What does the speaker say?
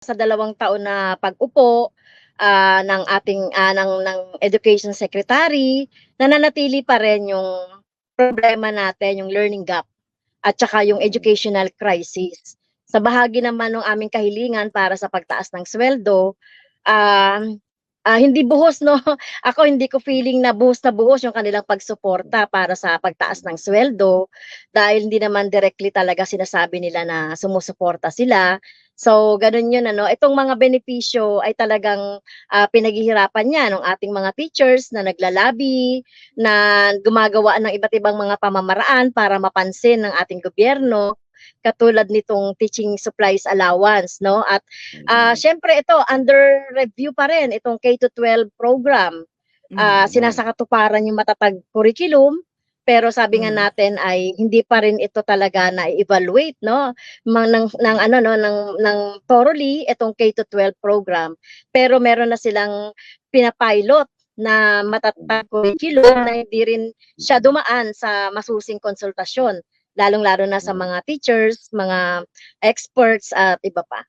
sa dalawang taon na pag-upo ah, ng ating ah, ng ng Education Secretary, nananatili pa rin yung problema natin, yung learning gap at saka yung educational crisis. Sa bahagi naman ng aming kahilingan para sa pagtaas ng sweldo, ah, ah, hindi buhos no. Ako hindi ko feeling na buhos na buhos yung kanilang pagsuporta para sa pagtaas ng sweldo dahil hindi naman directly talaga sinasabi nila na sumusuporta sila. So, ganun yun ano. Itong mga benepisyo ay talagang ah, pinaghihirapan niya ng ating mga teachers na naglalabi, na gumagawa ng iba't ibang mga pamamaraan para mapansin ng ating gobyerno katulad nitong teaching supplies allowance no at ah syempre ito under review pa rin itong K-12 program ah Mm. sinasakatuparan yung matatag curriculum pero sabi nga Mm. natin ay hindi pa rin ito talaga na evaluate no mang ng, ng ano no ng ng thoroughly itong K-12 program pero meron na silang pinapilot na matatag curriculum na hindi rin siya dumaan sa masusing konsultasyon lalong-lalo na sa mga teachers, mga experts at iba pa.